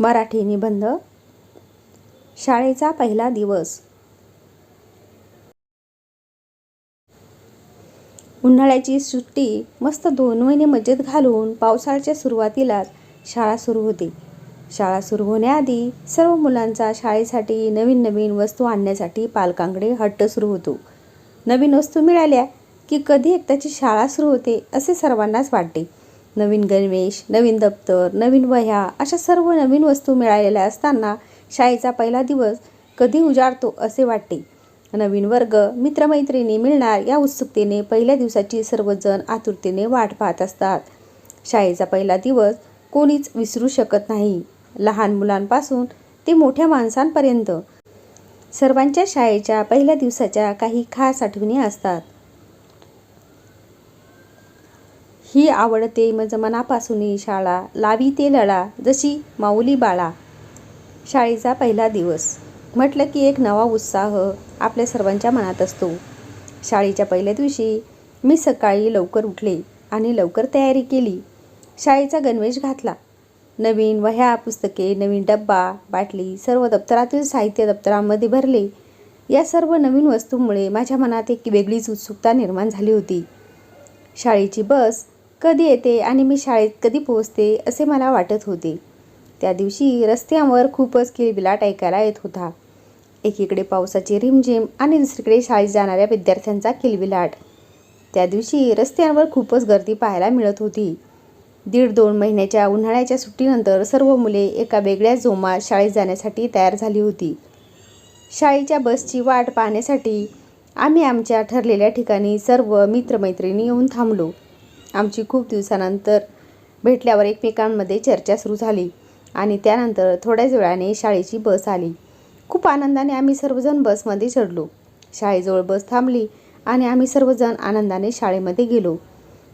मराठी निबंध. शाळेचा पहिला दिवस. उन्हाळ्याची सुट्टी मस्त दोन महिने मजेत घालून पावसाळ्याच्या सुरुवातीलाच शाळा सुरू होते. शाळा सुरू होण्याआधी सर्व मुलांचा शाळेसाठी नवीन नवीन वस्तू आणण्यासाठी पालकांकडे हट्ट सुरू होतो. नवीन वस्तू मिळाल्या की कधी एकदाची शाळा सुरू होते असे सर्वांनाच वाटते. नवीन गणवेश नवीन दप्तर नवीन वह्या अशा सर्व नवीन वस्तू मिळालेल्या असताना शाळेचा पहिला दिवस कधी उजाडतो असे वाटते. नवीन वर्ग मित्रमैत्रिणी मिळणार या उत्सुकतेने पहिल्या दिवसाची सर्वजण आतुरतेने वाट पाहत असतात. शाळेचा पहिला दिवस कोणीच विसरू शकत नाही. लहान मुलांपासून ते मोठ्या माणसांपर्यंत. सर्वांच्या शाळेच्या पहिल्या दिवसाच्या काही खास आठवणी असतात. ही आवडते मज मनापासून शाळा लावी ते लळा जशी माऊली बाळा. शाळेचा पहिला दिवस. म्हटलं की एक नवा उत्साह आपल्या सर्वांच्या मनात असतो. शाळेच्या पहिल्या दिवशी मी सकाळी लवकर उठले आणि लवकर तयारी केली. शाळेचा गणवेश घातला. नवीन वह्या पुस्तके नवीन डब्बा बाटली सर्व दप्तरातील साहित्य दप्तरामध्ये भरले. या सर्व नवीन वस्तूंमुळे माझ्या मनात एक वेगळीच उत्सुकता निर्माण झाली होती. शाळेची बस कधी येते आणि मी शाळेत कधी पोहोचते असे मला वाटत होते. त्या दिवशी रस्त्यांवर खूपच किलबिलाट ऐकायला येत होता. एकीकडे पावसाची रिमझिम आणि दुसरीकडे शाळेत जाणाऱ्या विद्यार्थ्यांचा किलबिलाट. त्या दिवशी रस्त्यांवर खूपच गर्दी पाहायला मिळत होती. दीड दोन महिन्याच्या उन्हाळ्याच्या सुट्टीनंतर सर्व मुले एका वेगळ्या जोमात शाळेत जाण्यासाठी तयार झाली होती. शाळेच्या बसची वाट पाहण्यासाठी आम्ही आमच्या ठरलेल्या ठिकाणी सर्व मित्रमैत्रिणी येऊन थांबलो. आमची खूप दिवसानंतर भेटल्यावर एकमेकांमध्ये चर्चा सुरू झाली आणि त्यानंतर थोड्याच वेळाने शाळेची बस आली. खूप आनंदाने आम्ही सर्वजण बसमध्ये चढलो. शाळेजवळ बस थांबली आणि आम्ही सर्वजण आनंदाने शाळेमध्ये गेलो.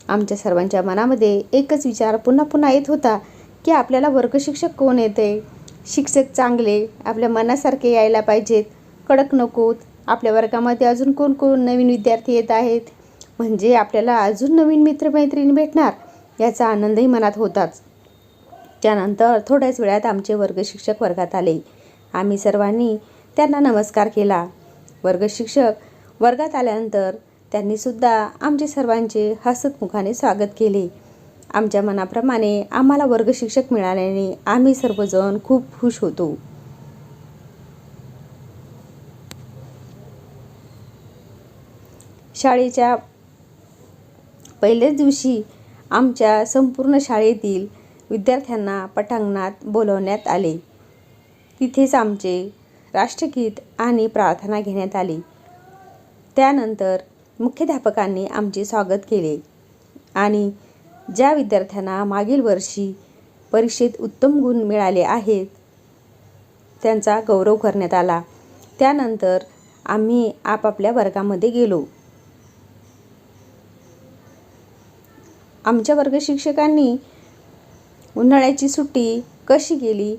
आमच्या सर्वांच्या मनामध्ये एकच विचार पुन्हा पुन्हा येत होता की आपल्याला वर्गशिक्षक कोण येते? शिक्षक चांगले आपल्या मनासारखे यायला पाहिजेत. कडक नकोत. आपल्या वर्गामध्ये अजून कोण कोण नवीन विद्यार्थी येत आहेत? म्हणजे आपल्याला अजून नवीन मित्रमैत्रिणी भेटणार याचा आनंदही मनात होताच. त्यानंतर थोड्याच वेळात आमचे वर्गशिक्षक वर्गात आले. आम्ही सर्वांनी त्यांना नमस्कार केला. वर्गशिक्षक वर्गात आल्यानंतर त्यांनीसुद्धा आमचे सर्वांचे हसतमुखाने स्वागत केले. आमच्या मनाप्रमाणे आम्हाला वर्गशिक्षक मिळाल्याने आम्ही सर्वजण खूप खुश होतो. शाळेच्या पहिल्याच दिवशी आमच्या संपूर्ण शाळेतील विद्यार्थ्यांना पटांगणात बोलवण्यात आले. तिथेच आमचे राष्ट्रगीत आणि प्रार्थना घेण्यात आली. त्यानंतर मुख्याध्यापकांनी आमचे स्वागत केले आणि ज्या विद्यार्थ्यांना मागील वर्षी परीक्षेत उत्तम गुण मिळाले आहेत त्यांचा गौरव करण्यात आला. त्यानंतर आम्ही आपापल्या वर्गामध्ये गेलो. आमच्या वर्गशिक्षकांनी उन्हाळ्याची सुट्टी कशी गेली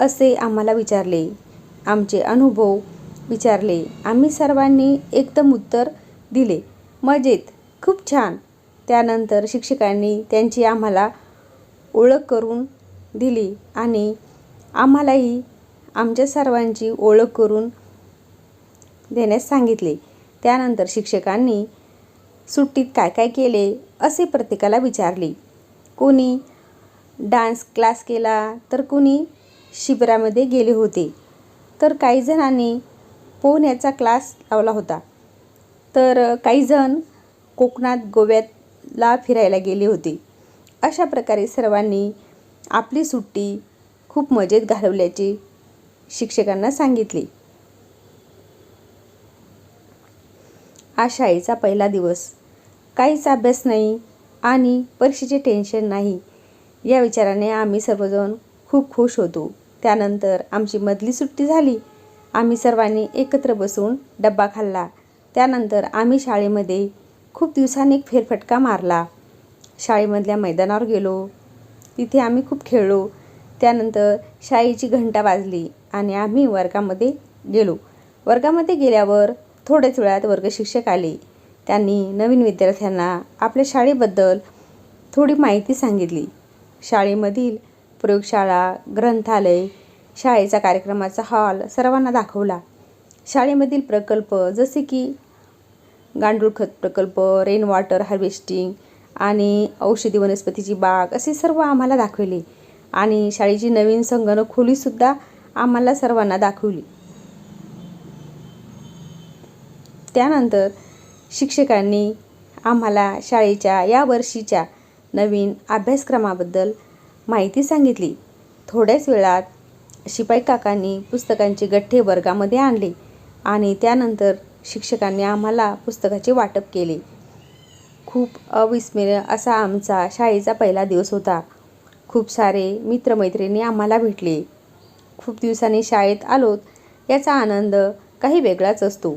असे आम्हाला विचारले. आमचे अनुभव विचारले. आम्ही सर्वांनी एकदम उत्तर दिले. मजेत. खूप छान. त्यानंतर शिक्षकांनी त्यांची आम्हाला ओळख करून दिली आणि आम्हालाही आमच्या सर्वांची ओळख करून देण्यास सांगितले. त्यानंतर शिक्षकांनी सुट्टीत काय काय केले असे प्रत्येकाला विचारले. कोणी डान्स क्लास केला तर कोणी शिबिरामध्ये गेले होते. तर काही जणांनी पोहण्याचा क्लास लावला होता. तर काही जण कोकणात गोव्यातला फिरायला गेले होते. अशा प्रकारे सर्वांनी आपली सुट्टी खूप मजेत घालवल्याचे शिक्षकांना सांगितले. हा शाळेचा पहिला दिवस. काहीच अभ्यास नाही आणि परीक्षेचे टेन्शन नाही. या विचाराने आम्ही सर्वजण खूप खुश होतो. त्यानंतर आमची मधली सुट्टी झाली. आम्ही सर्वांनी एकत्र बसून डब्बा खाल्ला. त्यानंतर आम्ही शाळेमध्ये खूप दिवसांनी एक फेरफटका मारला. शाळेमधल्या मैदानावर गेलो. तिथे आम्ही खूप खेळलो. त्यानंतर शाळेची घंटा वाजली आणि आम्ही वर्गामध्ये गेलो. वर्गामध्ये गेल्यावर थोड्याच वेळात वर्गशिक्षक आले. त्यांनी नवीन विद्यार्थ्यांना आपल्या शाळेबद्दल थोडी माहिती सांगितली. शाळेमधील प्रयोगशाळा ग्रंथालय शाळेचा कार्यक्रमाचा हॉल सर्वांना दाखवला. शाळेमधील प्रकल्प जसे की गांडूळ खत प्रकल्प रेन वॉटर हार्वेस्टिंग आणि औषधी वनस्पतीची बाग असे सर्व आम्हाला दाखवले. आणि शाळेची नवीन संगणक खोलीसुद्धा आम्हाला सर्वांना दाखवली. त्यानंतर शिक्षकांनी आम्हाला शाळेच्या या वर्षीच्या नवीन अभ्यासक्रमाबद्दल माहिती सांगितली. थोड्याच वेळात शिपाई काकांनी पुस्तकांचे गठ्ठे वर्गामध्ये आणले आणि त्यानंतर शिक्षकांनी आम्हाला पुस्तकाचे वाटप केले. खूप अविस्मरणीय असा आमचा शाळेचा पहिला दिवस होता. खूप सारे मित्रमैत्रिणी आम्हाला भेटले. खूप दिवसांनी शाळेत आलोत याचा आनंद काही वेगळाच असतो.